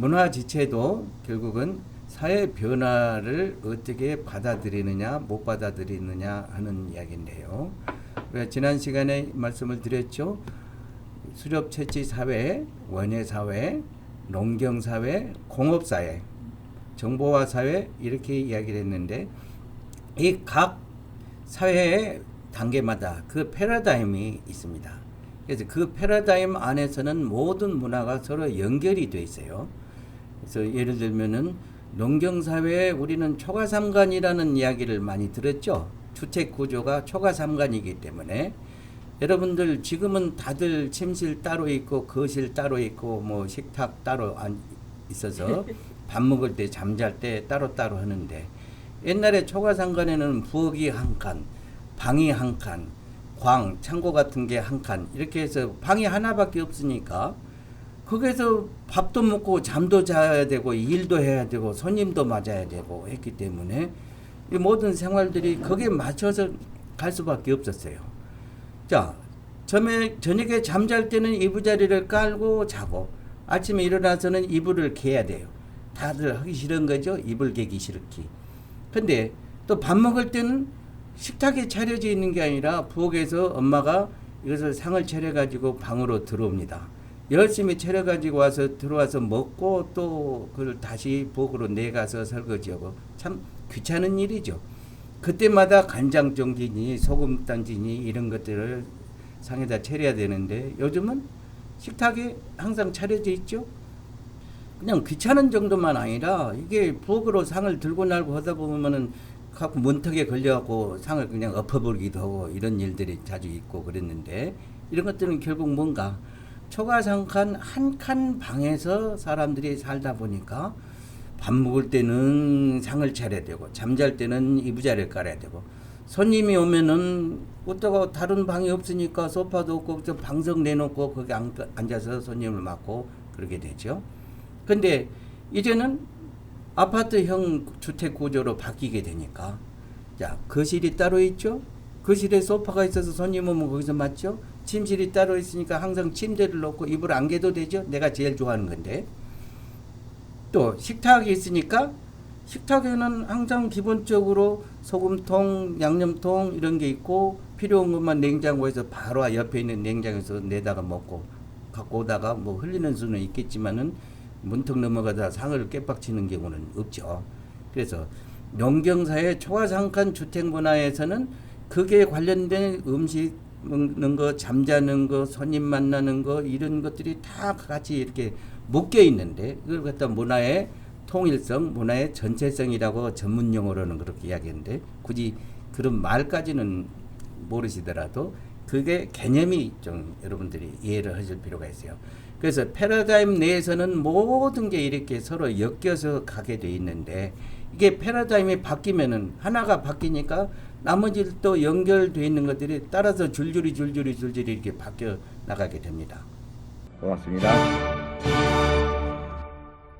문화 지체도 결국은 사회 변화를 어떻게 받아들이느냐 못 받아들이느냐 하는 이야기인데요. 지난 시간에 말씀을 드렸죠. 수렵 채취 사회, 원예 사회, 농경 사회, 공업 사회, 정보화 사회 이렇게 이야기를 했는데 이 각 사회의 단계마다 그 패러다임이 있습니다. 그래서 그 패러다임 안에서는 모든 문화가 서로 연결이 돼 있어요. 그래서 예를 들면은 농경 사회에 우리는 초가삼간이라는 이야기를 많이 들었죠. 주택 구조가 초가삼간이기 때문에 여러분들 지금은 다들 침실 따로 있고 거실 따로 있고 뭐 식탁 따로 안 있어서 밥 먹을 때 잠잘 때 따로 따로 하는데 옛날에 초가상간에는 부엌이 한 칸, 방이 한 칸, 광, 창고 같은 게 한 칸 이렇게 해서 방이 하나밖에 없으니까 거기서 밥도 먹고 잠도 자야 되고 일도 해야 되고 손님도 맞아야 되고 했기 때문에 이 모든 생활들이 거기에 맞춰서 갈 수밖에 없었어요. 자, 저녁에, 저녁에 잠잘 때는 이부자리를 깔고 자고 아침에 일어나서는 이불을 개야 돼요. 다들 하기 싫은 거죠. 이불 개기 싫기. 근데 또 밥 먹을 때는 식탁에 차려져 있는 게 아니라 부엌에서 엄마가 이것을 상을 차려가지고 방으로 들어옵니다. 열심히 차려 가지고 와서 들어와서 먹고 또 그걸 다시 부엌으로 내 가서 설거지하고 참 귀찮은 일이죠. 그때마다 간장 정지니 소금 단지니 이런 것들을 상에다 차려야 되는데 요즘은 식탁에 항상 차려져 있죠. 그냥 귀찮은 정도만 아니라 이게 부엌으로 상을 들고 날고 하다 보면은 갖고 문턱에 걸려갖고 상을 그냥 엎어버리기도 하고 이런 일들이 자주 있고 그랬는데 이런 것들은 결국 뭔가 초가상칸 한 칸 방에서 사람들이 살다 보니까 밥 먹을 때는 상을 차려야 되고 잠잘 때는 이부자리를 깔아야 되고 손님이 오면은 어떠가 다른 방이 없으니까 소파도 없고 저 방석 내놓고 거기 앉- 앉아서 손님을 맞고 그러게 되죠. 근데 이제는 아파트형 주택 구조로 바뀌게 되니까 자 거실이 따로 있죠. 거실에 소파가 있어서 손님 오면 거기서 맞죠. 침실이 따로 있으니까 항상 침대를 놓고 이불 안 개도 되죠. 내가 제일 좋아하는 건데 또 식탁이 있으니까 식탁에는 항상 기본적으로 소금통, 양념통 이런 게 있고 필요한 것만 냉장고에서 바로 옆에 있는 냉장고에서 내다가 먹고 갖고 오다가 뭐 흘리는 수는 있겠지만은 문턱 넘어가다 상을 깨빡치는 경우는 없죠. 그래서 농경사의 초가상칸 주택 문화에서는 그게 관련된 음식 먹는 거, 잠자는 거, 손님 만나는 거 이런 것들이 다 같이 이렇게 묶여 있는데 그걸 갖다 문화의 통일성, 문화의 전체성이라고 전문 용어로는 그렇게 이야기하는데 굳이 그런 말까지는 모르시더라도 그게 개념이 좀 여러분들이 이해를 하실 필요가 있어요. 그래서 패러다임 내에서는 모든 게 이렇게 서로 엮여서 가게 돼 있는데 이게 패러다임이 바뀌면은 하나가 바뀌니까 나머지 또 연결돼 있는 것들이 따라서 줄줄이 줄줄이 줄줄이 이렇게 바뀌어 나가게 됩니다. 고맙습니다.